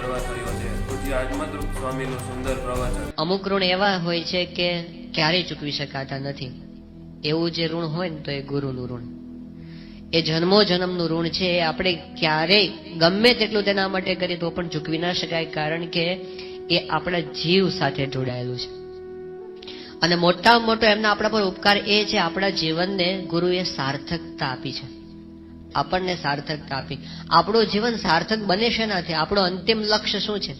કરવા થયો છે. પૂજ્ય આત્મદ્રુપ સ્વામીનું સુંદર પ્રવચન. અમુક ઋણ એવા હોય છે કે ક્યારેય ચૂકવી શકાતા નથી. એવું જે ઋણ હોય ને તો એ ગુરુનું ઋણ. એ જન્મો જન્મનું ઋણ છે, એ આપણે ક્યારેય ગમે તેટલું તેના માટે કરીએ તો પણ ચૂકવી ના શકાય, કારણ કે એ આપણા જીવ સાથે જોડાયેલું છે. અને મોટામાં મોટો એમના આપણા પર ઉપકાર એ છે, આપણા જીવનને ગુરુએ સાર્થકતા આપી છે. આપણને સાર્થકતા આપી. આપણું જીવન સાર્થક બને છે નાથી આપણો અંતિમ લક્ષ્ય શું છે?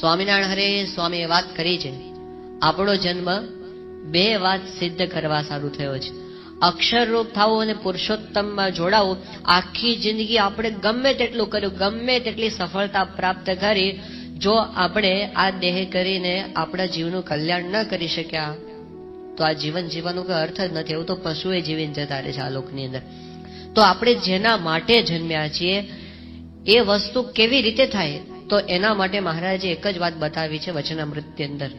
સ્વામિનારાયણ હરે, સ્વામીએ વાત કરી છે. આપણો જન્મ બે વાત સિદ્ધ કરવા સારું થયો છે. અક્ષરરૂપ થવું અને પુરુષોત્તમમાં જોડાવું આખી જિંદગી આપણે ગમે તેટલું કર્યું, ગમે તેટલી સફળતા પ્રાપ્ત કરી, જો આપણે આ દેહ કરીને આપણા જીવનું કલ્યાણ ન કરી શક્યા, તો આ જીવન જીવવાનો કોઈ અર્થ જ નથી. એવું તો પશુએ જીવીને જતા રહે છે આ લોકની અંદર. તો આપણે જેના માટે જન્મ્યા છીએ, એ વસ્તુ કેવી રીતે થાય? તો એના માટે મહારાજે એક જ વાત બતાવી છે વચનામૃતની અંદર,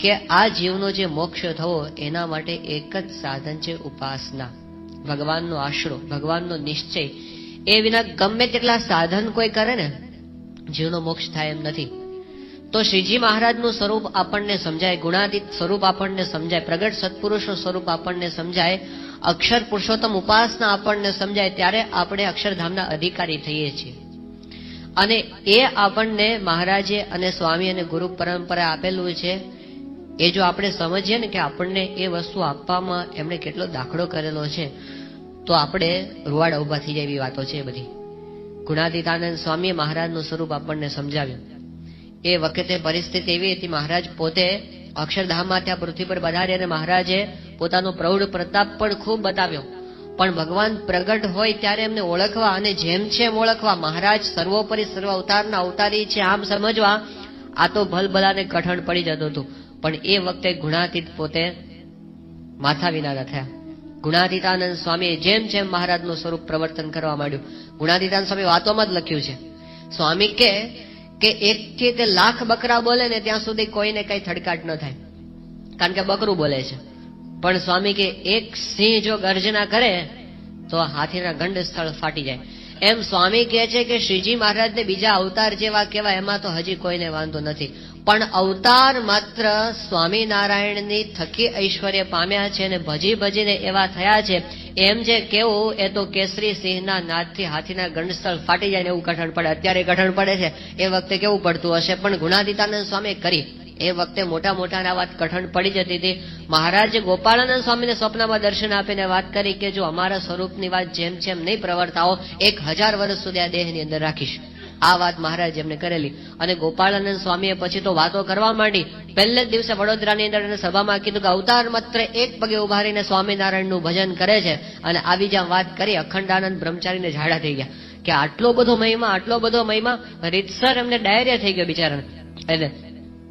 કે આ જીવનો જે મોક્ષ થવો, એના માટે એક જ સાધન છે ઉપાસના. ભગવાનનો આશરો, ભગવાનનો નિશ્ચય. એ વિના ગમે તેટલા સાધન કોઈ કરે ને, જીવનો મોક્ષ થાય એમ નથી. તો શ્રીજી મહારાજનું સ્વરૂપ આપણને સમજાય, ગુણાતીત સ્વરૂપ આપણને સમજાય, પ્રગટ સત્પુરુષનું સ્વરૂપ આપણને સમજાય અક્ષર પુરુષોત્તમ ઉપાસના આપણને સમજાય ત્યારે આપણે અક્ષરધામના અધિકારી થઈએ છીએ. અને એ આપણને મહારાજે અને સ્વામી અને ગુરુ પરંપરા આપેલું છે, એ જો આપણે સમજીએ ને કે આપણને એ વસ્તુ આપવામાં એમણે કેટલો દાખલો કરેલો છે, તો આપણે રૂવાડા ઊભા થઈ જાય એવી વાતો છે બધી. ગુણાતીતાનંદ સ્વામીએ મહારાજનું સ્વરૂપ આપણને સમજાવ્યું. એ વખતે પરિસ્થિતિ એવી હતી, મહારાજ પોતે અક્ષરધામમાં ત્યાં પૃથ્વી પર પધારી અને મહારાજે પોતાનો પ્રૌઢ પ્રતાપ પણ ખૂબ બતાવ્યો. પણ ભગવાન પ્રગટ હોય ત્યારે એમને ઓળખવા અને જેમ છે ઓળખવા મહારાજ સર્વોપરી સર્વ અવતારના અવતારી છે આમ સમજવા આ તો ભલભલાને કઠણ પડી જતું હતું. પણ એ વખતે ગુણાતીત પોતે માથા વિનાના થયા. ગુણાતીતાનંદ સ્વામીએ જેમ જેમ મહારાજનું સ્વરૂપ પ્રવર્તન કરવા માંડ્યું. ગુણાતીતાનંદ સ્વામી વાતોમાં જ લખ્યું છે. સ્વામી કે કે એક થી તે લાખ બકરા બોલે ને ત્યાં સુધી કોઈને કઈ થડકાટ ન થાય. કારણ કે બકરું બોલે છે. પણ સ્વામી કે એક સિંહ જો ગર્જના કરે, તો હાથીના ગંડ સ્થળ ફાટી જાય. એમ સ્વામી કહે છે કે શ્રીજી મહારાજને બીજા અવતાર જેવા કહેવાય, એમાં તો હજી કોઈને વાંધો નથી. પણ અવતાર માત્ર સ્વામિનારાયણની થકી ઐશ્વર્ય પામ્યા છે અને ભજી ભજીને એવા થયા છે, એમ જે કેવું, એ તો કેસરી સિંહના નાદથી હાથીના ગંડસ્થળ ફાટી જાય ને એવું કઠણ પડે. અત્યારે કઠણ પડે છે, એ વખતે કેવું પડતું હશે? પણ ગુણાદિતાનંદ સ્વામી કરી. એ વખતે મોટા મોટા વાત કઠણ પડી જતી હતી. મહારાજે ગોપાળાનંદ સ્વામીને સ્વપ્નમાં દર્શન આપીને વાત કરી કે જો અમારા સ્વરૂપની વાત જેમ જેમ નહીં પ્રવર્તાઓ એક હજાર વર્ષ સુધી આ દેહની અંદર રાખીશ. આ વાત મહારાજ એમને કરેલી. અને ગોપાળાનંદ સ્વામીએ પછી તો વાતો કરવા માંડી. પહેલે જ દિવસે વડોદરાની અંદર એને સભામાં કીધું કે અવતાર માત્ર એક પગે ઊભા રહીને સ્વામિનારાયણનું ભજન કરે છે. અને આવી જ્યાં વાત કરી, અખંડાનંદ બ્રહ્મચારીને ઝાડા થઈ ગયા. કે આટલો બધો મહિમા, આટલો બધો મહિમા, રીતસર એમને ડાયરિયા થઈ ગયો બિચારાને. એટલે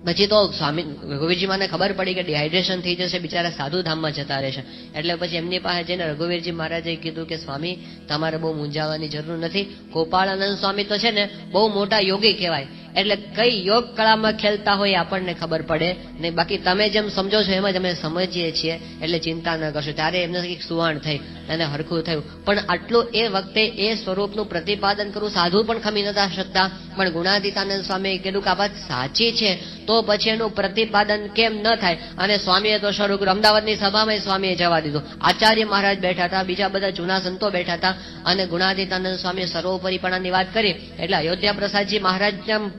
પછી તો સ્વામી, રઘુવીરજી મને ખબર પડી કે ડિહાઇડ્રેશન થઈ જશે, બિચારા સાધુ ધામમાં જતા રહેશે. એટલે પછી એમની પાસે જઈને રઘુવીરજી મહારાજે કીધું કે, સ્વામી, તમારે બહુ મૂંઝાવાની જરૂર નથી. ગોપાળાનંદ સ્વામી તો છે ને, બહુ મોટા યોગી કહેવાય. એટલે કઈ યોગ કળામાં ખેલતા હોય આપણને ખબર પડે. ને બાકી તમે જેમ સમજો છો એમ જ અમે સમજીએ છીએ, એટલે ચિંતા ન કરશો. ત્યારે એમને કંઈક સુવાણ થઈ અને હરખું થયું. પણ આટલું એ વખતે એ સ્વરૂપનું પ્રતિપાદન કરવું સાધુ પણ ખમી નતા શકતા. પણ ગુણાતીતાનંદ સ્વામીએ કીધું કે આ વાત સાચી છે, તો પછી એનું પ્રતિપાદન કેમ ન થાય? અને સ્વામીએ તો શરૂ કર્યું અમદાવાદની સભામાં સ્વામીએ જવા દીધું. આચાર્ય મહારાજ બેઠા હતા, બીજા બધા જૂના સંતો બેઠા હતા. અને ગુણાતીતાનંદ સ્વામીએ સર્વોપરીપણાની વાત કરી. એટલે અયોધ્યા પ્રસાદજી મહારાજ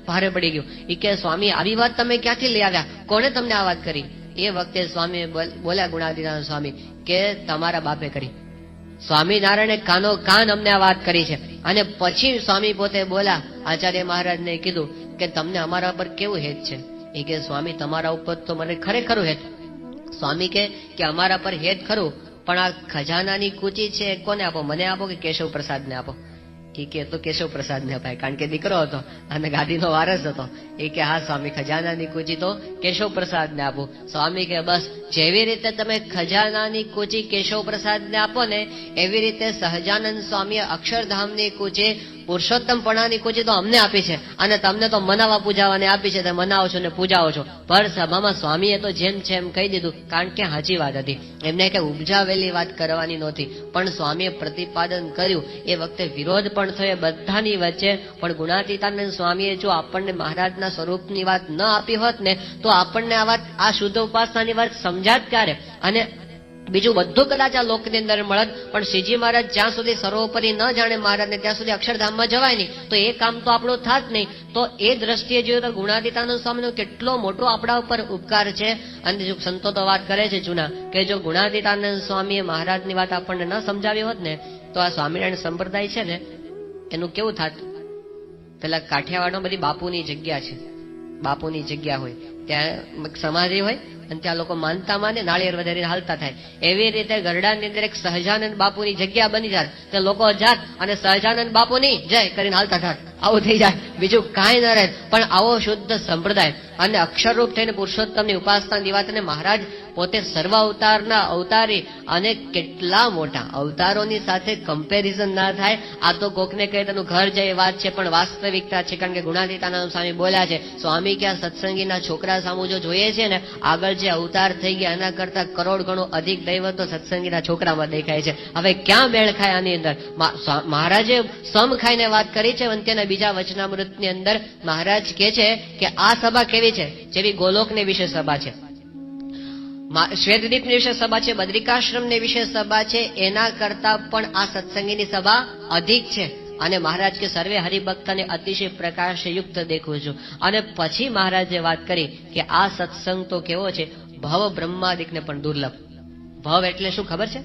ભારે પડી ગયું. એ કે સ્વામી, આવી વાત તમે ક્યાંથી લઈ આવ્યા? કોને તમને આ વાત કરી? એ વખતે સ્વામી બોલ્યા ગુણાતીતાનંદ સ્વામી કે, તમારા બાપે કરી. સ્વામિનારાયણે કાનો કાન અમને આ વાત કરી છે. અને પછી સ્વામી પોતે બોલ્યા, આચાર્ય મહારાજને કીધું કે, તમને અમારા પર કેવું હેત છે? એ કે, સ્વામી, તમારા ઉપર તો મને ખરેખર હેત. સ્વામી કે કે, અમારા પર હેત ખરું, પણ આ ખજાનાની કૂચી છે, કોને આપો? મને આપો કે કેશવ પ્રસાદને આપો? એ કે તો કેશવ પ્રસાદ ને અપાય. કારણ કે દીકરો હતો અને ગાદીનો વારસ હતો. એ કે, હા, સ્વામી, ખજાનાની કૂચી તો કેશવ પ્રસાદ ને આપો. સ્વામી કે, બસ, જેવી રીતે તમે ખજાનાની કૂચી કેશવ પ્રસાદને આપો ને, એવી રીતે સહજાનંદ સ્વામીએ અક્ષરધામની કૂચી પુરુષોત્તમપણાની કુચી તો અમને આપી છે. અને તમને તો મનાવા પૂજાવાની આપી છે. તે મનાવો છો ને પૂજાવો છો. પર સભામાં સ્વામીએ તો જેમ છે એમ કહી દીધું, કારણ કે સાચી વાત હતી. એમને કે ઉપજાવેલી વાત કરવાની નહોતી. પણ સ્વામીએ પ્રતિપાદન કર્યું. એ વખતે વિરોધ પણ થયો બધાની વચ્ચે. પણ ગુણાતીતાનંદ સ્વામીએ જો આપણને મહારાજના સ્વરૂપની વાત ન આપી હોત ને, તો આપણને આ વાત, આ શુદ્ધ ઉપાસનાની વાત સમજાત ક્યારે? અને બીજું બધું કદાચ આ લોકની અંદર મળત, પણ શ્રીજી મહારાજ જ્યાં સુધી સર્વોપરી ન જાણે મહારાજને ત્યાં સુધી અક્ષરધામમાં જવાય નહીં, તો એ કામ તો આપણું થાત નહીં. તો એ દ્રષ્ટિએ જોઈએ તો ગુણાતીતાનંદ સ્વામીનો કેટલો મોટો આપણા ઉપર ઉપકાર છે. અને જો સંતો તો વાત કરે છે જૂના, કે જો ગુણાતીતાનંદ સ્વામીએ મહારાજની વાત આપણને ન સમજાવી હોત ને, તો આ સ્વામિનારાયણ સંપ્રદાય છે ને, એનું કેવું થાત? પેલા કાઠિયાવાડમાં બધી બાપુની જગ્યા છે. બાપુની જગ્યા હોય. ત્યાં સમાધિ હોય અને ત્યાં લોકો માનતા માને નાળિયેર વધારીને હાલતા થાય. એવી રીતે ગરડાની અંદર એક સહજાનંદ બાપુની જગ્યા બની જાય. તે લોકો જાત અને સહજાનંદ બાપુની જય કરીને હાલતા થાય. આવું થઈ જાય. બીજું કાંઈ ન રહે. પણ આવો શુદ્ધ સંપ્રદાય અને અક્ષરરૂપ થઈને પુરુષોત્તમની ઉપાસના દિવાતને મહારાજ પોતે સર્વ અવતારના અવતારી અને કેટલા મોટા અવતારોની સાથે કમ્પેરિઝન ના થાય. આ તો કોકને કહે તેનું ઘર જાય વાત છે, પણ વાસ્તવિકતા છે, કારણ કે ગુણાતીતાના સ્વામી બોલ્યા છે, સ્વામી કે આ સત્સંગીના છોકરા સામુ જો જોઈએ છે ને, આગળ જે અવતાર થઈ ગયા, એના કરતા કરોડ ગણો અધિક દૈવત સત્સંગીના છોકરામાં દેખાય છે. હવે ક્યાં મેળ ખાય આની અંદર? મહારાજે સમ ખાઈને વાત કરી છે અંત્યના બીજા વચનામૃતની અંદર મહારાજ કે છે કે આ સભા કેવી છે? જેવી ગોલોકની વિશે સભા છે. શ્વેતદીપની વિશે સભા છે, બદ્રિકાશ્રમની વિશે સભા છે, એના કરતા પણ આ સત્સંગીની સભા અધિક છે. અને મહારાજ કે સર્વે હરિભક્તને અતિશય પ્રકાશયુક્ત દેખું છું. અને પછી મહારાજે વાત કરી કે આ સત્સંગ તો કેવો છે, ભવ બ્રહ્માદિકને પણ દુર્લભ. ભવ એટલે શું ખબર છે?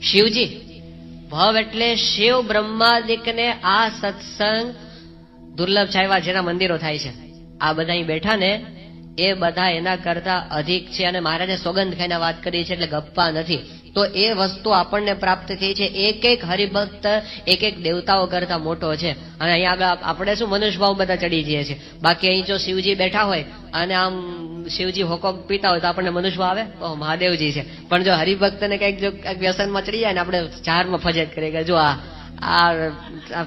શિવજી. ભવ એટલે શિવ બ્રહ્માદિકને આ સત્સંગ દુર્લભ છે. જેના મંદિરો થાય છે. આ બધા બેઠા ને એ બધા એના કરતા અધિક છે અને મહારાજે સોગંદ ખાઈને વાત કરી છે એટલે ગપ્પા નથી. તો એ વસ્તુ આપણને પ્રાપ્ત થઈ છે. એક એક હરિભક્ત, એક એક દેવતાઓ કરતા મોટો છે. અને અહીંયા આગળ આપણે શું મનુષ્યભાવ બધા ચડી જઈએ છીએ. બાકી અહીં જો શિવજી બેઠા હોય અને આમ શિવજી હોકો પીતા હોય તો આપણને મનુષ્યભાવ આવે? ઓહ, મહાદેવજી છે. પણ જો હરિભક્તને કંઈક જો વ્યસનમાં ચડી જાય ને આપણે ચારમાં ફજેત કરીએ કે જો આ આ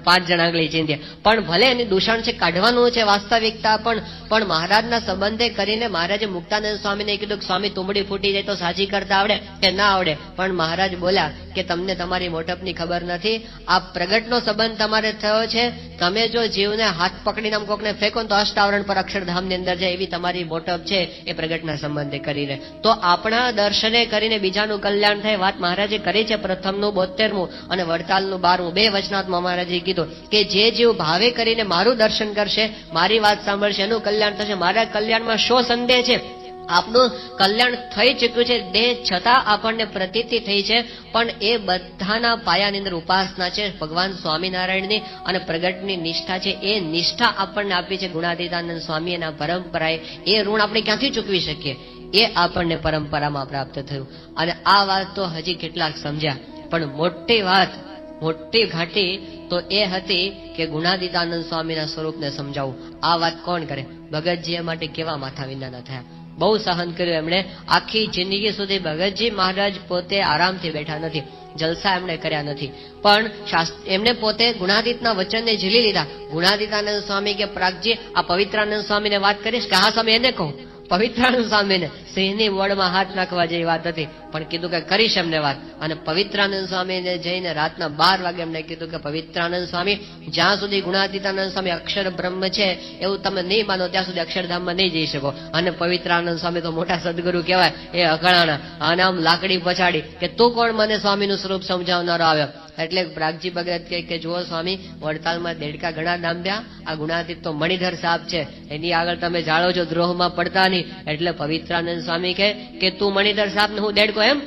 પાંચ જણા ચીંધ્યા પણ ભલે એની દૂષણ છે, કાઢવાનું છે વાસ્તવિકતા, પણ પણ મહારાજના સંબંધે કરીને મહારાજે મુક્તાનંદ સ્વામીને કીધું કે, સ્વામી, તુંબડી ફૂટી જાય તો સાજી કરતા આવડે કે ના આવડે? પણ મહારાજ બોલ્યા કે, તમને તમારી મોટપની ખબર નથી. આ પ્રગટનો સંબંધ તમારે થયો છે. તમે જો જીવને હાથ પકડીને આમ કોકને ફેંકો તો અષ્ટાવરણ પર અક્ષરધામની અંદર જાય એવી તમારી મોટપ છે, એ પ્રગટના સંબંધે કરીને. તો આપણા દર્શને કરીને બીજાનું કલ્યાણ થાય, વાત મહારાજે કરી છે પ્રથમનું, બોતેરમું અને વડતાલનું બારમું. બે વચનાત્મા મહારાજે કીધું કે જે જીવ ભાવે કરીને મારું દર્શન કરશે, મારી વાત સાંભળશે, એનું કલ્યાણ થશે, મારા કલ્યાણમાં શો સંદેહ છે? આપનું કલ્યાણ થઈ ચૂક્યું છે, દેહ છતાં આપણને પ્રતીતિ થઈ છે, પણ એ બધાના પાયાની અંદર ઉપાસના છે, ભગવાન સ્વામિનારાયણની અને પ્રગટની નિષ્ઠા છે, એ નિષ્ઠા આપણને આપી છે, ગુણાતીતાનંદ સ્વામી એના પરંપરાએ, એ ઋણ આપણે ક્યાંથી ચૂકવી શકીએ? એ આપણને પરંપરામાં પ્રાપ્ત થયું. અને આ વાત તો હજી કેટલાક સમજ્યા. પણ મોટી વાત મોટી ઘાટી તો એ હતી કે ગુણાદિતાનંદ સ્વામીના સ્વરૂપને સમજાવવું આ વાત કોણ કરે? ભગતજી એ માટે કેવા માથા વિના થયા? બહુ સહન કર્યું એમણે. આખી જિંદગી સુધી ભગતજી મહારાજ પોતે આરામથી બેઠા નથી. જલસા એમણે કર્યા નથી. પણ એમને પોતે ગુણાદિતના વચનને ઝીલી લીધા. ગુણાદિતાનંદ સ્વામી કે પ્રાગજી, આ પવિત્રાનંદ સ્વામીને વાત કરીશ કે હા સ્વામી, એને કહું. પવિત્રાનંદ સ્વામીને સિંહની વડમાં હાથ નાખવા જેવી વાત હતી? પણ કીધું કે કરીશ એમને વાત. અને પવિત્રાનંદ સ્વામીને જઈને રાતના બાર વાગે એમને કીધું કે પવિત્રાનંદ સ્વામી, જ્યાં સુધી ગુણાતીતાનંદ સ્વામી અક્ષર બ્રહ્મ છે, એવું તમે નહીં માનો, ત્યાં સુધી અક્ષરધામમાં નહીં જઈ શકો. અને પવિત્રાનંદ સ્વામી તો મોટા સદગુરુ કહેવાય, એ અકળાણા અને આમ લાકડી પછાડી કે તું કોણ મને સ્વામીનું સ્વરૂપ સમજાવનારો આવ્યો? એટલે પ્રાગજી ભગત કે કે, જુઓ સ્વામી, વડતાલમાં દેડકા ઘણા દામ્યા આ ગુણાતીત તો મણિધર સાપ છે. એની આગળ તમે જાળો છો, દ્રોહમાં પડતા નહીં. એટલે પવિત્રાનંદ સ્વામી કે, તું મણિધર સાપ ને હું દેડકો એમ?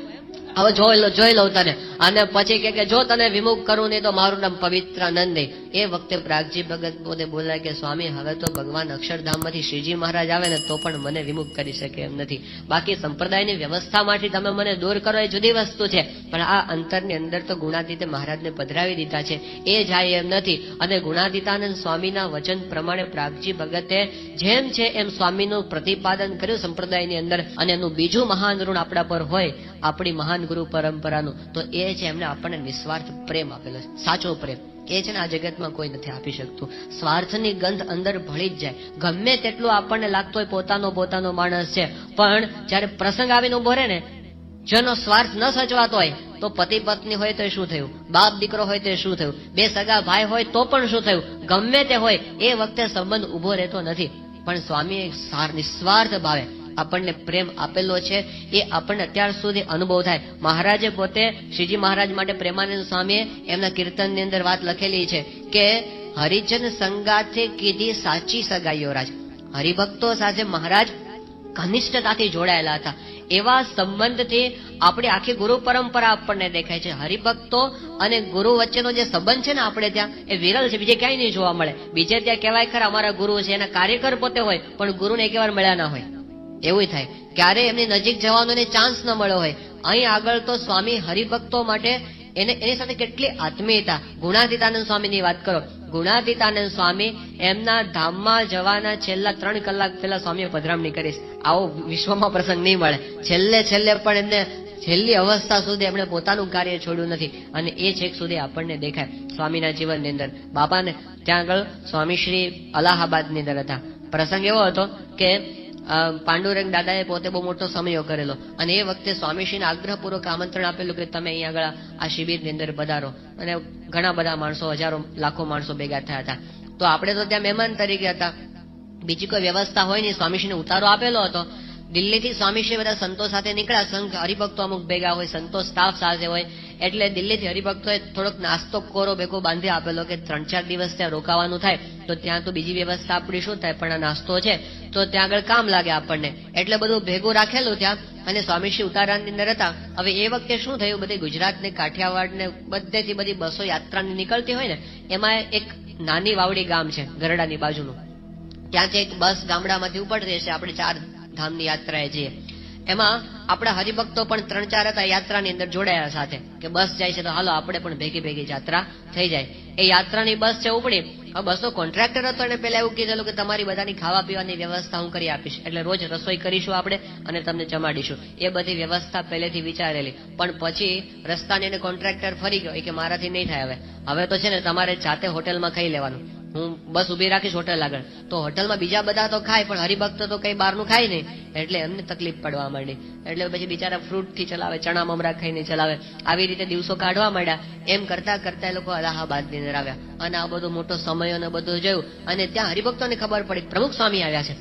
હવે જોઈ લો, જોઈ લઉં તને. અને પછી કે કે જો તને વિમુખ કરું નહીં તો મારું નામ પવિત્રાનંદ નહીં. એ વખતે પ્રાગજી ભગત પોતે બોલાય કે, સ્વામી, હવે તો ભગવાન અક્ષરધામમાંથી શ્રીજી મહારાજ આવે ને તો પણ મને વિમુખ કરી શકે એમ નથી. બાકી સંપ્રદાયની વ્યવસ્થામાંથી તમે મને દૂર કરો, એ જુદી વસ્તુ છે. પણ આ અંતરની અંદર તો ગુણાતીતે મહારાજને પધરાવી દીધા છે. એ જાય એમ નથી. અને ગુણાતીતાનંદ સ્વામીના વચન પ્રમાણે પ્રાગજી ભગતે જેમ છે એમ સ્વામીનું પ્રતિપાદન કર્યું સંપ્રદાયની અંદર. અને એનું બીજું મહાન ઋણ આપણા પર હોય, આપણી મહાન ગુરુ પરંપરાનું. તો એ છે એમને આપણને નિસ્વાર્થ પ્રેમ આપેલો સાચો પ્રેમ. એ છે ને આ જગતમાં કોઈ નથી આપી શકતું. સ્વાર્થની ગંધ અંદર ભળી જ જાય. ગમે તેટલું આપણને લાગતો હોય પોતાનો પોતાનો માણસ છે, પણ જ્યારે પ્રસંગ આવીને ઊભો રહે ને, જેનો સ્વાર્થ ન સચવાતો હોય, તો પતિ પત્ની હોય તો શું થયું? બાપ દીકરો હોય તો શું થયું? બે સગા ભાઈ હોય તો પણ શું થયું? ગમે તે હોય, એ વખતે સંબંધ ઊભો રહેતો નથી. પણ સ્વામી સાર- નિસ્વાર્થ ભાવે. આપણને પ્રેમ આપેલો છે, એ આપણને અત્યાર સુધી અનુભવ થાય. મહારાજે પોતે શ્રીજી મહારાજ માટે પ્રેમાનંદ સ્વામીએ એમના કીર્તનની અંદર વાત લખેલી છે કે, હરિજન સંગાથે કીધી સાચી સગાઈઓ રાજ. હરિભક્તો સાથે મહારાજ ઘનિષ્ઠતાથી જોડાયેલા હતા. એવા સંબંધથી આપણી આખી ગુરુ પરંપરા આપણને દેખાય છે. હરિભક્તો અને ગુરુ વચ્ચેનો જે સંબંધ છે ને આપણે ત્યાં, એ વિરલ છે. બીજે ક્યાંય નહીં જોવા મળે. બીજે ત્યાં કહેવાય, ખરા, અમારા ગુરુ છે. એના કાર્યકર પોતે હોય, પણ ગુરુને એક વાર મળ્યા ના હોય. એવું થાય. ક્યારે એમની નજીક જવાનો ચાન્સ ન મળ્યો હોય. અહીં આગળ તો સ્વામી હરિભક્તો માટે એને, એની સાથે કેટલી આત્મીયતા. ગુણાતીતાનંદ સ્વામીની વાત કરો. ગુણાતીતાનંદ સ્વામી એમના ધામમાં જવાના છેલ્લા ત્રણ કલાક પહેલા સ્વામીએ પધરામણી કરીશ. આવો વિશ્વમાં પ્રસંગ નહીં મળે. છેલ્લે છેલ્લે પણ એમને છેલ્લી અવસ્થા સુધી એમણે પોતાનું કાર્ય છોડ્યું નથી. અને એ છેક સુધી આપણને દેખાય. સ્વામીના જીવનની અંદર. બાપાને ત્યાં આગળ સ્વામી શ્રી અલાહાબાદની અંદર હતા. પ્રસંગ એવો હતો કે પાંડુરંગ દાદાએ પોતે બહુ મોટો સમયો કરેલો. અને એ વખતે સ્વામીશ્રીને આગ્રહપૂર્વક આમંત્રણ આપેલું કે તમે અહીંયા આગળ આ શિબિરની અંદર પધારો. અને ઘણા બધા માણસો, હજારો, લાખો માણસો ભેગા થયા હતા. તો આપણે તો ત્યાં મહેમાન તરીકે હતા. બીજી કોઈ વ્યવસ્થા હોય નહીં. સ્વામીશ્રીને ઉતારો આપેલો હતો. દિલ્હીથી સ્વામીશ્રી બધા સંતો સાથે નીકળ્યા. સંઘ હરિભક્તો અમુક ભેગા હોય, સંતો સ્ટાફ સાથે હોય. એટલે દિલ્હીથી હરિભક્તોએ થોડોક નાસ્તો કોરો ભેગો બાંધી આપેલો કે ત્રણ ચાર દિવસ ત્યાં રોકાવાનું થાય, તો ત્યાં તો બીજી વ્યવસ્થા આપણી શું થાય? પણ આ નાસ્તો છે, તો ત્યાં આગળ કામ લાગે આપણને. એટલે બધું ભેગું રાખેલું ત્યાં, અને સ્વામીશ્રી ઉતારાની અંદર હતા. હવે એ વખતે શું થયું? બધી ગુજરાત ને કાઠિયાવાડ ને બધેથી બધી બસો યાત્રાની નીકળતી હોય ને, એમાં એક નાની વાવડી ગામ છે, ગરડાની બાજુનું. ત્યાંથી એક બસ ગામડામાંથી ઉપડતી હશે, આપણે ચાર ધામની યાત્રાએ જઈએ. એમાં આપણા હરિભક્તો પણ ત્રણ ચાર હતા યાત્રાની અંદર જોડાયા સાથે કે બસ જાય છે તો હાલો આપણે પણ ભેગી ભેગી યાત્રા થઈ જાય. એ યાત્રાની બસ છે ઉપડી. બસનો કોન્ટ્રાક્ટર હતો એને પેલા એવું કીધેલું કે તમારી બધાની ખાવા પીવાની વ્યવસ્થા હું કરી આપીશ. એટલે રોજ રસોઈ કરીશું આપણે અને તમને જમાડીશું. એ બધી વ્યવસ્થા પહેલેથી વિચારેલી. પણ પછી રસ્તાની અને કોન્ટ્રાક્ટર ફરી ગયો. કે મારાથી નહીં થાય હવે. હવે તો છે ને તમારે જાતે હોટેલમાં ખાઈ લેવાનું. હું બસ ઊભી રાખીશ હોટલ આગળ. તો હોટલમાં બીજા બધા તો ખાય, પણ હરિભક્તો તો કઈ બહારનું ખાય નહીં. એટલે એમને તકલીફ પડવા માંડી. એટલે પછી બિચારા ફ્રૂટથી ચલાવે, ચણા મમરા ખાઈને ચલાવે. આવી રીતે દિવસો કાઢવા માંડ્યા. એમ કરતા કરતા એ લોકો અલાહાબાદની અંદર આવ્યા. અને આ બધો મોટો સમય અને બધું જોયું. અને ત્યાં હરિભક્તોને ખબર પડી પ્રમુખ સ્વામી આવ્યા છે.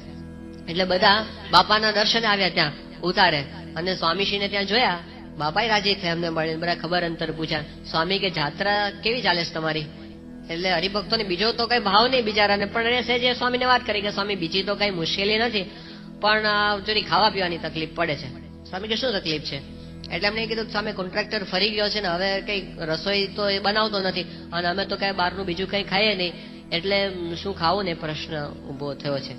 એટલે બધા બાપાના દર્શને આવ્યા ત્યાં ઉતારે. અને સ્વામીશ્રીને ત્યાં જોયા. બાપાએ રાજી થયા. એમને મળીને બધા ખબર અંતર પૂછ્યા. સ્વામી કે, જાત્રા કેવી ચાલે છે તમારી? એટલે હરિભક્તો ને બીજો તો કઈ ભાવ નહીં બિચારાને. પણ એ જે સ્વામીને વાત કરી કે સ્વામી, બીજી તો કઈ મુશ્કેલી નથી. પણ આ ખાવા પીવાની તકલીફ પડે છે. સ્વામી કે શું તકલીફ છે? એટલે એમને કીધું સામે કોન્ટ્રાક્ટર ફરી ગયો છે ને હવે કઈ રસોઈ તો એ બનાવતો નથી. અને અમે તો કઈ બહારનું બીજું કઈ ખાઈએ નહીં. એટલે શું ખાવું ને પ્રશ્ન ઊભો થયો છે.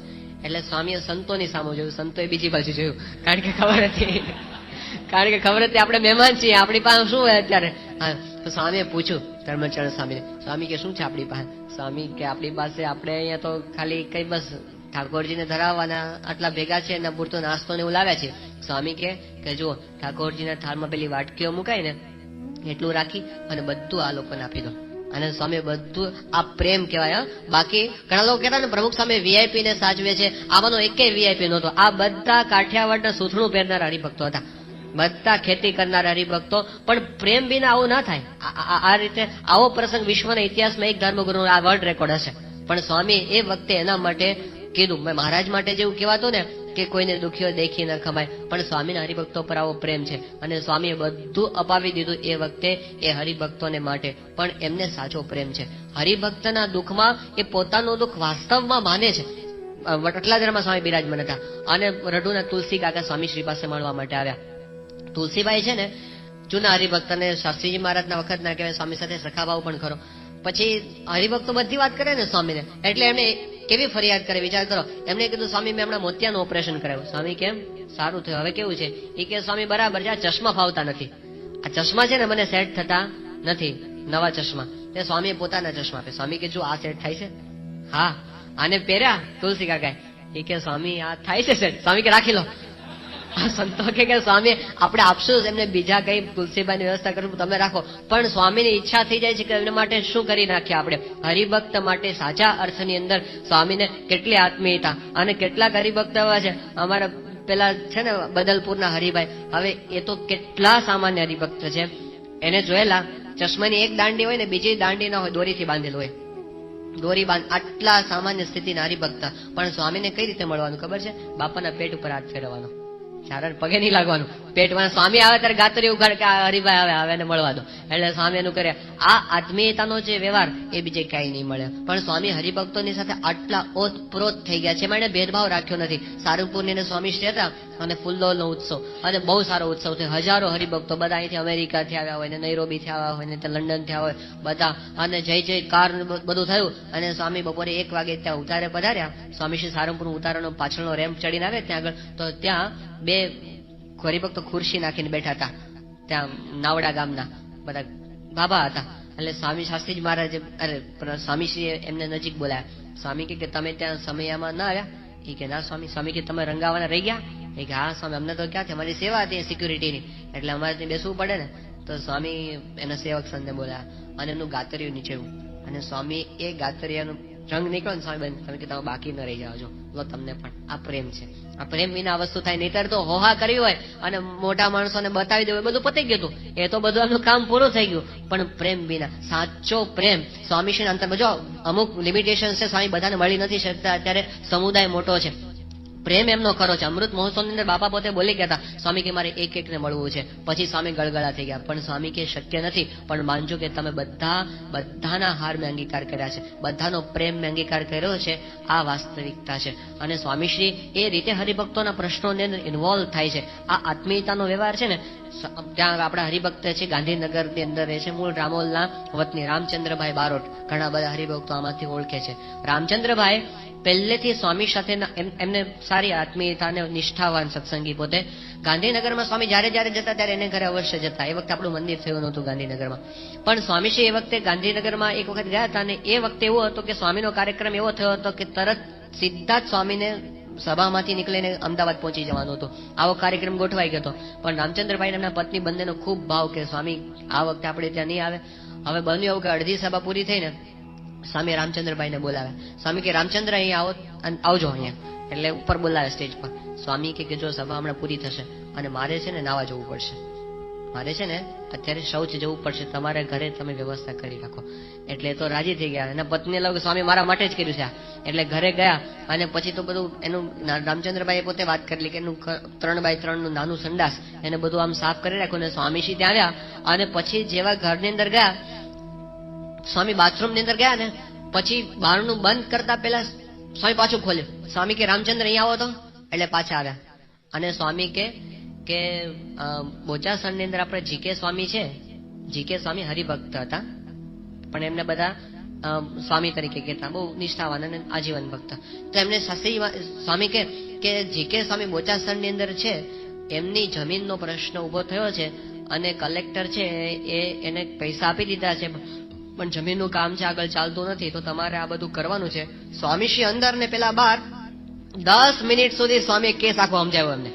એટલે સ્વામીએ સંતોની સામે જોયું. સંતોએ બીજી બાજુ જોયું. કારણ કે ખબર હતી. કારણ કે ખબર હતી આપણે મહેમાન છીએ. આપણી પાસે શું હોય અત્યારે? હા. તો સ્વામીએ પૂછ્યું, ધર્મચરણ સ્વામીને, સ્વામી કે શું છે આપણી પાસે? સ્વામી કે આપણી પાસે આપણે અહીંયા તો ખાલી કઈ બસ ઠાકોરજીને ધરાવવાના, આટલા ભેગા છે એના પૂરતો નાસ્તો ને એવું લાવ્યા છે સ્વામી કે જુઓ, ઠાકોરજીના થાળમાં પેલી વાટકીઓ મુકાય ને એટલું રાખી અને બધું આ લોકોને આપી દો. અને સ્વામી બધું, આ પ્રેમ કહેવાય બાકી ઘણા લોકો કહેતા ને, પ્રમુખ સ્વામી વીઆઈપી ને સાચવે છે. આમાંનો એકેય વીઆઈપી નહોતો. આ બધા કાઠિયાવાડના સૂથણું પહેરનાર હરિભક્તો હતા. બધા ખેતી કરનાર હરિભક્તો, પણ પ્રેમ વિના આવું ના થાય. આ- રીતે આવો પ્રસંગ વિશ્વના ઇતિહાસમાં એક ધર્મગુરુ આ વર્લ્ડ રેકોર્ડ હશે. પણ સ્વામી એ વખતે એના માટે કીધું, મેં મહારાજ માટે જેવું કહેવાતું ને, કે કોઈને દુખ્યો દેખી ન ખમાય. પણ સ્વામીના હરિભક્તો પર આવો પ્રેમ છે. અને સ્વામીએ બધું અપાવી દીધું એ વખતે એ હરિભક્તોને માટે. પણ એમને સાચો પ્રેમ છે. હરિભક્તના દુઃખમાં એ પોતાનું દુઃખ વાસ્તવમાં માને છે. વટલાદરામાં સ્વામી બિરાજમાન હતા. અને રઢુના તુલસી કાકા સ્વામી શ્રી પાસે મળવા માટે આવ્યા. તુલસીબાઈ છે ને, જૂના હરિભક્ત અને શાસ્ત્રીજી મહારાજના વખતના કહેવાય, સ્વામી સાથે સખાભાવ પણ ખરો. પછી હરિભક્તો બધી વાત કરે ને સ્વામીને, એટલે એમને કેવી ફરિયાદ કરે, વિચાર કરો. એમને કીધું, સ્વામી, મેં હમણાં મોતિયાનું ઓપરેશન કરાવ્યું. સ્વામી કેમ? સારું થયું. હવે કેવું છે? એ કે, સ્વામી, બરાબર છે, આ ચશ્મા ફાવતા નથી. આ ચશ્મા છે ને મને સેટ થતા નથી, નવા ચશ્મા. તે સ્વામીએ પોતાના ચશ્મા આપે સ્વામી કે, જો આ સેટ થાય છે? હા. આને પહેર્યા? તુલસી કાકાએ. એ કે, સ્વામી, આ થાય છે સેટ. સ્વામી કે, રાખી લો. સંતો કે સ્વામી, આપણે આપશું એમને બીજા કઈ તુલસીબાઈની વ્યવસ્થા કરવું તમે રાખો. પણ સ્વામીની ઈચ્છા થઈ જાય છે કે એમના માટે શું કરી નાખીએ આપણે? હરિભક્ત માટે સાચા અર્થની અંદર સ્વામીને કેટલી આત્મીયતા અને કેટલાક હરિભક્ત એવા છે? અમારા પેલા છે ને બદલપુરના હરિભાઈ, હવે એ તો કેટલા સામાન્ય હરિભક્ત છે. એને જોયેલા, ચશ્માની એક દાંડી હોય ને બીજી દાંડી ના હોય, દોરીથી બાંધેલું હોય. દોરી બાંધ, આટલા સામાન્ય સ્થિતિના હરિભક્ત. પણ સ્વામીને કઈ રીતે મળવાનું, ખબર છે? બાપાના પેટ ઉપર હાથ ફેરવવાનો. ચારણ પગે નહીં લાગવાનું. પેટમાં સ્વામી આવે ત્યારે ગાતરી ઉઘાડ કે હરિભાઈ આવે આવે એને મળવા દો. એટલે સ્વામી એનું કરે, આ આત્મીયતાનો જે વ્યવહાર એ બીજે ક્યાંય નહીં મળે. પણ સ્વામી હરિભક્તોની સાથે આટલા ઓતપ્રોત થઈ ગયા છે, એમાં ભેદભાવ રાખ્યો નથી. સારંગપુરની ને સ્વામી શ્રી હતા અને ફૂલોનો ઉત્સવ. અને બહુ સારો ઉત્સવ છે. હજારો હરિભક્તો બધા અહીંથી અમેરિકાથી આવ્યા હોય ને નૈરોબીથી આવ્યા હોય ને ત્યાં લંડન થયા હોય, બધા અને જય જય કાર બધું થયું. અને સ્વામી બપોરે એક વાગે ત્યાં ઉતારે પધાર્યા. સ્વામી શ્રી સારંગપુર ઉતારાનો પાછળનો રેમ્પ ચડીને આવે ત્યાં આગળ, તો ત્યાં બે હરિભક્તો ખુરશી નાખીને બેઠા હતા. ત્યાં નાવડા ગામના બધા બાબા હતા. એટલે સ્વામી શાસ્ત્રીજી મહારાજે, અરે સ્વામીશ્રીએ એમને નજીક બોલાયા. સ્વામી કે તમે ત્યાં સમયમાં ના આવ્યા? એ કે, ના સ્વામી. સ્વામી કે, તમે રંગાવાના રહી ગયા? કે, હા, સ્વામી, અમને તો ક્યાં છે અમારી સેવા હતી સિક્યુરિટીની એટલે અમારે ત્યાં બેસવું પડે ને. તો સ્વામી એના સેવક સંતે બોલાયા, અને એમનું ગાતરિયું નીચેવું. અને સ્વામી એ ગાતરિયાનું રંગ નીકળ્યો ને સ્વામી તમે કે તમે બાકી ન રહી જાઓ. છો લો તમને પણ, આ પ્રેમ છે. આ પ્રેમ વિના વસ્તુ થાય નહીતર તો હોહા કરી હોય અને મોટા માણસોને બતાવી દેવું બધું પતી ગયું હતું. એ તો બધું એમનું કામ પૂરું થઈ ગયું. પણ પ્રેમ વિના, સાચો પ્રેમ. સ્વામી અંતરમાં જો અમુક લિમિટેશન છે, સ્વામી બધાને મળી નથી શકતા. અત્યારે સમુદાય મોટો છે. પ્રેમ એમનો ખરો છે. અમૃત મહોત્સવની અંદર બાપા પોતે બોલી ગયા સ્વામી કે મારે એક એકને મળવું છે. પછી સ્વામી ગળગળા થઈ ગયા. પણ સ્વામી કે શક્ય નથી. પણ માનજો કે તમે બધા, બધાના હાર મેં અંગીકાર કર્યા છે. બધાનો પ્રેમ મેં અંગીકાર કર્યો છે. આ વાસ્તવિકતા છે. અને સ્વામીશ્રી એ રીતે હરિભક્તોના પ્રશ્નોની અંદર ઇન્વોલ્વ થાય છે. આ આત્મીયતાનો વ્યવહાર છે ને ત્યાં આપણા હરિભક્ત છે ગાંધીનગરની અંદર રહે છે, મૂળ રામોલના વતની રામચંદ્રભાઈ બારોટ. ઘણા બધા હરિભક્તો આમાંથી ઓળખે છે. રામચંદ્રભાઈ પહેલેથી સ્વામી સાથે એમને સારી આત્મીયતા અને નિષ્ઠાવાન સત્સંગી પોતે. ગાંધીનગરમાં સ્વામી જ્યારે જ્યારે જતા ત્યારે એને ઘરે અવશ્ય જતા. એ વખતે આપણું મંદિર થયું નહોતું ગાંધીનગરમાં. પણ સ્વામીશ્રી એ વખતે ગાંધીનગરમાં એક વખત ગયા હતા અને એ વખતે એવો હતો કે સ્વામીનો કાર્યક્રમ એવો થયો હતો કે તરત સીધા જ સ્વામીને સભામાંથી નીકળીને અમદાવાદ પહોંચી જવાનું હતું. આવો કાર્યક્રમ ગોઠવાઈ ગયો હતો. પણ રામચંદ્રભાઈ એમના પત્ની બંનેનો ખૂબ ભાવ કે સ્વામી, આ વખતે આપણે ત્યાં નહીં આવે. હવે બન્યું એવું કે અડધી સભા પૂરી થઈને સ્વામી રામચંદ્રભાઈને બોલાવે. સ્વામી કે, રામચંદ્ર, અહીં આવો અને આવજો અહીંયા. એટલે ઉપર બોલાવે સ્ટેજ પર. સ્વામી કે જો સભા હમણાં પૂરી થશે અને મારે છે ને નાવા જવું પડશે. મારે છે ને અત્યારે શૌચ જવું પડશે. તમારે ઘરે તમે વ્યવસ્થા કરી રાખો. એટલે તો રાજી થઈ ગયા. અને પત્ની લાગે સ્વામી, મારા માટે જ કર્યું છે એટલે ઘરે ગયા અને પછી તો બધું એનું રામચંદ્રભાઈએ પોતે વાત કરેલી કે, એનું ત્રણ બાય ત્રણનું નાનું સંડાસ. એને બધું આમ સાફ કરી રાખ્યું અને સ્વામીશ્રી ત્યાં આવ્યા અને પછી જેવા ઘરની અંદર ગયા સ્વામી બાથરૂમની અંદર ગયા ને, પછી બારણું બંધ કરતા પહેલા સ્વામી પાછું ખોલ્યું. સ્વામી કે, રામચંદ્ર અહીંયા આવો તો. એટલે પાછા આવ્યા. અને સ્વામી કે કે બોચાસણની અંદર આપણે જીકે સ્વામી છે. જીકે સ્વામી હરિભક્ત હતા. પણ એમને બધા સ્વામી તરીકે કહેતા, બહુ નિષ્ઠાવાન અને આજીવન ભક્ત. તો એમને શાસ્ત્રી સ્વામી કે કે જીકે સ્વામી બોચાસણની અંદર છે, એમની જમીનનો પ્રશ્ન ઊભો થયો છે અને કલેક્ટર છે, એ એને પૈસા આપી દીધા છે પણ જમીનનું કામ છે, આગળ ચાલતું નથી, તો તમારે આ બધું કરવાનું છે. સ્વામીશ્રી અંદર ને પેલા બાર દસ મિનિટ સુધી સ્વામી કેસ આખો સમજાવ્યો એમને.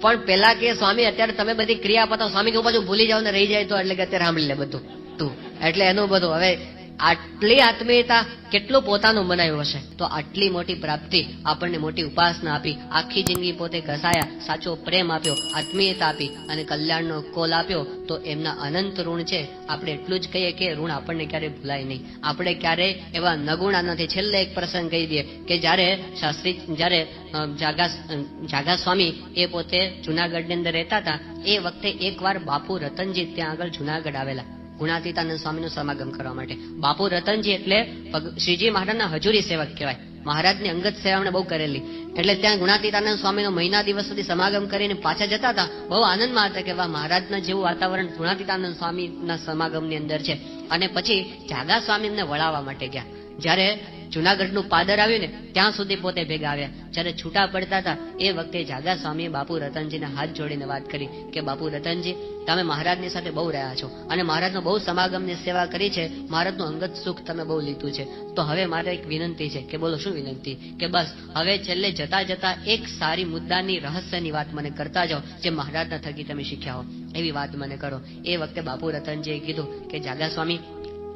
પણ પેલા કે સ્વામી, અત્યારે તમે બધી ક્રિયા પતાવો સ્વામી કે પાછું ભૂલી જાવ ને રહી જાય તો એટલે કે અત્યારે સાંભળી લે બધું તું. એટલે એનું બધું. હવે આટલી આત્મીયતા કેટલો પોતાનું બનાવ્યું હશે? તો આટલી મોટી પ્રાપ્તિ આપણને મોટી ઉપાસના આપી, આખી જિંદગી પોતે ઘસાયા, સાચો પ્રેમ આપ્યો, આત્મીયતા આપી અને કલ્યાણનો કોલ આપ્યો, તો એમના અનંત ઋણ છે. આપણે એટલું જ કહીએ કે ઋણ આપણને ક્યારે ભૂલાય નહીં. આપણે ક્યારે એવા નગુણા નથી. છેલ્લે એક પ્રસંગ કહી દઈએ કે જ્યારે શાસ્ત્રી, જ્યારે જાગા જાગા સ્વામી એ પોતે જુનાગઢની અંદર રહેતા હતા, એ વખતે એકવાર બાપુ રતનજી ત્યાં આગળ જુનાગઢ આવેલા. ગુણાતીતાનંદ સ્વામીનું સમાગમ કરવા માટે. બાપુ રતનજી એટલે શ્રીજી મહારાજના હજુરી સેવક કહેવાય. મહારાજની અંગત સેવા બહુ કરેલી. એટલે ત્યાં ગુણાતીતાનંદ સ્વામીનો મહિના દિવસ સુધી સમાગમ કરીને પાછા જતા હતા. બહુ આનંદમાં હતા કે વાહ, મહારાજના જેવું વાતાવરણ ગુણાતીતાનંદ સ્વામીના સમાગમની અંદર છે. અને પછી જાગા સ્વામી એમને વળાવવા માટે ગયા. જ્યારે જુનાગઢનું પાદર આવ્યું ને, ત્યાં સુધી પોતે ભેગા આવ્યા. જ્યારે છૂટા પડતા હતા, એ વખતે જાગા સ્વામીએ બાપુ રતનજીને હાથ જોડીને વાત કરી કે, બાપુ રતનજી, તમે મહારાજની સાથે બહુ રહ્યા છો અને મહારાજનો બહુ સમાગમની સેવા કરી છે. મહારાજનું અંગત સુખ તમે બહુ લીધું છે. તો હવે મારે એક વિનંતી છે કે, બોલો, શું વિનંતી? કે બસ, હવે છેલ્લે જતા જતા એક સારી મુદ્દાની રહસ્યની વાત મને કરતા જાઓ, જે મહારાજના થકી તમે શીખ્યા હો. એવી વાત મને કરો. એ વખતે બાપુ રતનજીએ કીધું કે જાગા સ્વામી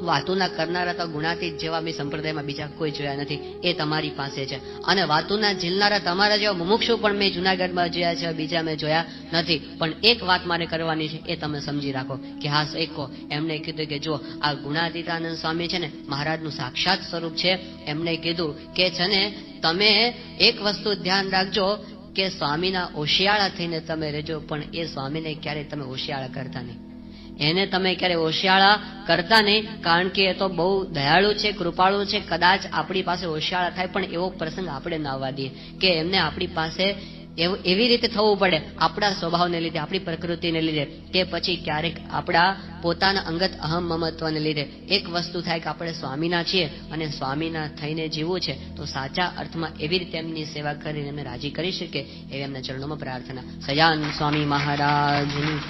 વાતુના કરનારા તો ગુણાતીત જેવા મેં સંપ્રદાયમાં બીજા કોઈ જોયા નથી. એ તમારી પાસે છે. અને વાતુના ઝીલનારા તમારા જેવા મુમુક્ષુ પણ મેં જુનાગઢમાં જોયા છે, બીજા મેં જોયા નથી. પણ એક વાત મારે કરવાની છે, એ તમે સમજી રાખો. કે હા શેખો એમને કીધું કે જો આ ગુણાતીતાનંદ સ્વામી છે ને, મહારાજનું સાક્ષાત સ્વરૂપ છે. એમને કીધું કે છે ને, તમે એક વસ્તુ ધ્યાન રાખજો કે સ્વામીના હોશિયાળા થઈને તમે રહેજો, પણ એ સ્વામીને ક્યારેય તમે હોશિયાળા કરતા નહીં. એને તમે ક્યારે ઓશિયાળા કરતા નહીં, કારણ કે એ તો બહુ દયાળુ છે, કૃપાળુ છે. કદાચ આપણી પાસે ઓશિયાળા થાય, પણ એવો પ્રસંગ આપણે ના આવવા દઈએ કે એમને આપણી પાસે એવું, એવી રીતે થવું પડે આપણા સ્વભાવને લીધે, આપણી પ્રકૃતિને લીધે, કે પછી ક્યારેક આપણા પોતાના અંગત અહમ મમત્વને લીધે. એક વસ્તુ થાય કે આપણે સ્વામીના છીએ અને સ્વામીના થઈને જીવવું છે, તો સાચા અર્થમાં એવી રીતે એમની સેવા કરીને એમને રાજી કરી શકે એવી એમના ચરણોમાં પ્રાર્થના. સજાન સ્વામી મહારાજની.